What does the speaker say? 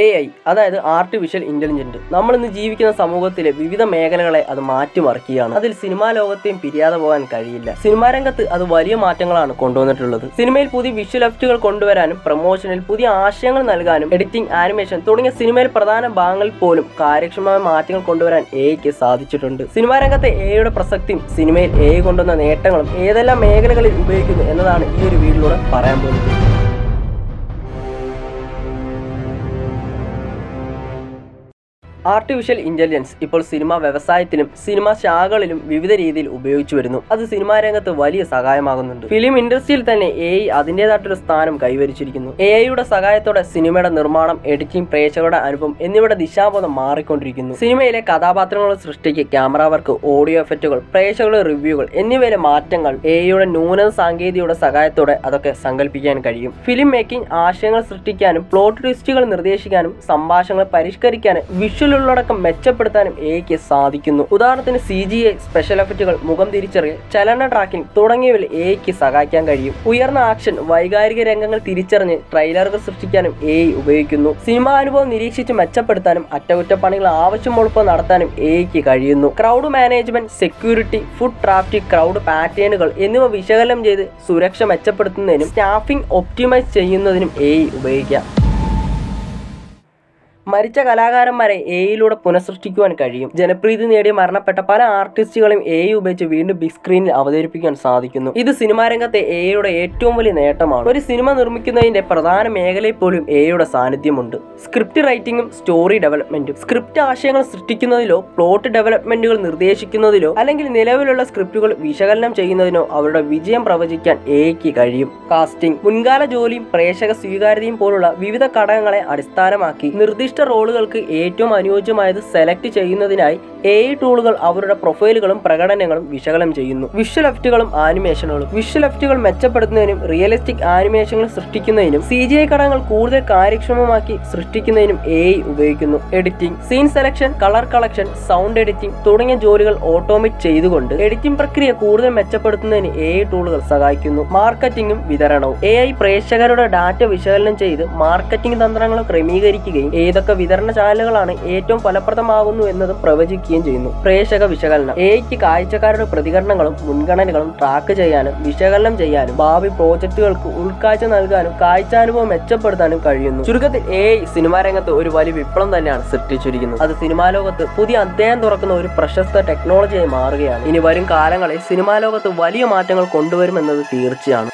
A I അതായത് artificial intelligent നമ്മൾ ഇന്ന് ജീവിക്കുന്ന സമൂഹത്തിലെ വിവിധ മേഖലകളെ അത് മാറ്റിമറിക്കുകയാണ്. അതിൽ സിനിമാ ലോകത്തെയും പിരിയാതെ പോകാൻ കഴിയില്ല. സിനിമാ രംഗത്ത് അത് വലിയ മാറ്റങ്ങളാണ് കൊണ്ടുവന്നിട്ടുള്ളത്. സിനിമയിൽ പുതിയ വിഷ്വൽ എഫക്റ്റുകൾ കൊണ്ടുവരാനും പ്രൊമോഷനിൽ പുതിയ ആശയങ്ങൾ നൽകാനും എഡിറ്റിംഗ് ആനിമേഷൻ തുടങ്ങിയ സിനിമയിൽ പ്രധാന ഭാഗങ്ങളിൽ പോലും കാര്യക്ഷമമായ മാറ്റങ്ങൾ കൊണ്ടുവരാൻ എയ്ക്ക് സാധിച്ചിട്ടുണ്ട്. സിനിമാ രംഗത്തെ എയുടെ പ്രസക്തിയും സിനിമയിൽ എ കൊണ്ടുവന്ന നേട്ടങ്ങളും ഏതെല്ലാം മേഖലകളിൽ ഉപയോഗിക്കുന്നു എന്നതാണ് ഈ ഒരു വീഡിയോയിലൂടെ പറയാൻ പോകുന്നത്. ആർട്ടിഫിഷ്യൽ ഇന്റലിജൻസ് ഇപ്പോൾ സിനിമാ വ്യവസായത്തിലും സിനിമാ ശാഖകളിലും വിവിധ രീതിയിൽ ഉപയോഗിച്ചു വരുന്നു. അത് സിനിമാ രംഗത്ത് വലിയ സഹായമാകുന്നുണ്ട്. ഫിലിം ഇൻഡസ്ട്രിയിൽ തന്നെ എ ഐ അതിന്റെതായിട്ടൊരു സ്ഥാനം കൈവരിച്ചിരിക്കുന്നു. എ ഐയുടെ സഹായത്തോടെ സിനിമയുടെ നിർമ്മാണം എഡിറ്റിംഗ് പ്രേക്ഷകരുടെ അനുഭവം എന്നിവയുടെ ദിശാബോധം മാറിക്കൊണ്ടിരിക്കുന്നു. സിനിമയിലെ കഥാപാത്രങ്ങളുടെ സൃഷ്ടിക്ക് ക്യാമറ വർക്ക് ഓഡിയോ എഫക്റ്റുകൾ പ്രേക്ഷകരുടെ റിവ്യൂകൾ എന്നിവയിലെ മാറ്റങ്ങൾ എ ഐയുടെ നൂതന സാങ്കേതികയുടെ സഹായത്തോടെ അതൊക്കെ സങ്കല്പിക്കാൻ കഴിയും. ഫിലിം മേക്കിംഗ് ആശയങ്ങൾ സൃഷ്ടിക്കാനും പ്ലോട്ട് ട്വിസ്റ്റുകൾ നിർദ്ദേശിക്കാനും സംഭാഷണങ്ങൾ പരിഷ്കരിക്കാനും വിഷ്വൽ ഉള്ളടക്കം മെച്ചപ്പെടുത്താനും എ ഐക്ക് സാധിക്കുന്നു. ഉദാഹരണത്തിന് സി ജി ഐ സ്പെഷ്യൽ എഫക്റ്റുകൾ മുഖം തിരിച്ചറിയൽ ചലന ട്രാക്കിംഗ് തുടങ്ങിയവയിൽ എ ഐക്ക് സഹായിക്കാൻ കഴിയും. ഉയർന്ന ആക്ഷൻ വൈകാരിക രംഗങ്ങൾ തിരിച്ചറിഞ്ഞ് ട്രെയിലറുകൾ സൃഷ്ടിക്കാനും എ ഐ ഉപയോഗിക്കുന്നു. സിനിമാ അനുഭവം നിരീക്ഷിച്ച് മെച്ചപ്പെടുത്താനും അറ്റകുറ്റപ്പണികൾ ആവശ്യമുള്ളപ്പോൾ നടത്താനും എ ഐക്ക് കഴിയുന്നു. Crowd management security food traffic crowd പാറ്റേണുകൾ എന്നിവ വിശകലനം ചെയ്ത് സുരക്ഷ മെച്ചപ്പെടുത്തുന്നതിനും സ്റ്റാഫിംഗ് ഒപ്റ്റിമൈസ് ചെയ്യുന്നതിനും എ ഉപയോഗിക്കാം. മരിച്ച കലാകാരന്മാരെ എയിലൂടെ പുനഃസൃഷ്ടിക്കുവാൻ കഴിയും. ജനപ്രീതി നേടിയ മരണപ്പെട്ട പല ആർട്ടിസ്റ്റുകളെയും എ ഉപയോഗിച്ച് വീണ്ടും ബിഗ് സ്ക്രീനിൽ അവതരിപ്പിക്കാൻ സാധിക്കുന്നു. ഇത് സിനിമാ രംഗത്തെ എയുടെ ഏറ്റവും വലിയ നേട്ടമാണ്. ഒരു സിനിമ നിർമ്മിക്കുന്നതിന്റെ പ്രധാന മേഖലയിൽ പോലും എയുടെ സാന്നിധ്യമുണ്ട്. സ്ക്രിപ്റ്റ് റൈറ്റിംഗും സ്റ്റോറി ഡെവലപ്മെന്റും. സ്ക്രിപ്റ്റ് ആശയങ്ങൾ സൃഷ്ടിക്കുന്നതിലോ പ്ലോട്ട് ഡെവലപ്മെന്റുകൾ നിർദ്ദേശിക്കുന്നതിലോ അല്ലെങ്കിൽ നിലവിലുള്ള സ്ക്രിപ്റ്റുകൾ വിശകലനം ചെയ്യുന്നതിനോ അവരുടെ വിജയം പ്രവചിക്കാൻ എയ്ക്ക് കഴിയും. കാസ്റ്റിംഗ് മുൻകാല ജോലിയും പ്രേക്ഷക സ്വീകാര്യതയും പോലുള്ള വിവിധ ഘടകങ്ങളെ അടിസ്ഥാനമാക്കി നിർദ്ദിഷ്ട റോളുകൾക്ക് ഏറ്റവും അനുയോജ്യമായത് സെലക്ട് ചെയ്യുന്നതിനായി എ ടൂളുകൾ അവരുടെ പ്രൊഫൈലുകളും പ്രകടനങ്ങളും വിശകലനം ചെയ്യുന്നു. വിഷ്വൽ എഫക്റ്റുകളും ആനിമേഷനുകളും. വിഷ്വൽ എഫക്റ്റുകൾ മെച്ചപ്പെടുത്തുന്നതിനും റിയലിസ്റ്റിക് ആനിമേഷനുകൾ സൃഷ്ടിക്കുന്നതിനും സി ജി ഐ ഘടകങ്ങൾ കൂടുതൽ കാര്യക്ഷമമാക്കി സൃഷ്ടിക്കുന്നതിനും എ ഉപയോഗിക്കുന്നു. Editing scene selection colour collection sound editing തുടങ്ങിയ ജോലികൾ ഓട്ടോമേറ്റ് ചെയ്തുകൊണ്ട് എഡിറ്റിംഗ് പ്രക്രിയ കൂടുതൽ മെച്ചപ്പെടുത്തുന്നതിന് എ ടൂളുകൾ സഹായിക്കുന്നു. മാർക്കറ്റിംഗും വിതരണവും. എ പ്രേക്ഷകരുടെ ഡാറ്റ വിശകലനം ചെയ്ത് മാർക്കറ്റിംഗ് തന്ത്രങ്ങൾ ക്രമീകരിക്കുകയും ഏതൊക്കെ വിതരണ ചാനലുകളാണ് ഏറ്റവും ഫലപ്രദമാകുന്നു എന്നതും പ്രവചിക്കുകയും ചെയ്യുന്നു. പ്രേക്ഷക വിശകലനം. എയ്ക്ക് കാഴ്ചക്കാരുടെ പ്രതികരണങ്ങളും മുൻഗണനകളും ട്രാക്ക് ചെയ്യാനും വിശകലനം ചെയ്യാനും ഭാവി പ്രോജക്റ്റുകൾക്ക് ഉൾക്കാഴ്ച നൽകാനും കാഴ്ചാനുഭവം മെച്ചപ്പെടുത്താനും കഴിയുന്നു. ചുരുക്കത്തിൽ എ സിനിമാ രംഗത്ത് ഒരു വലിയ വിപ്ലവം തന്നെയാണ് സൃഷ്ടിച്ചിരിക്കുന്നത്. അത് സിനിമാ ലോകത്ത് പുതിയ അധ്യായം തുറക്കുന്ന ഒരു പ്രശസ്ത ടെക്നോളജിയായി മാറുകയാണ്. ഇനി വരും കാലങ്ങളിൽ സിനിമാ ലോകത്ത് വലിയ മാറ്റങ്ങൾ കൊണ്ടുവരുമെന്നത് തീർച്ചയാണ്.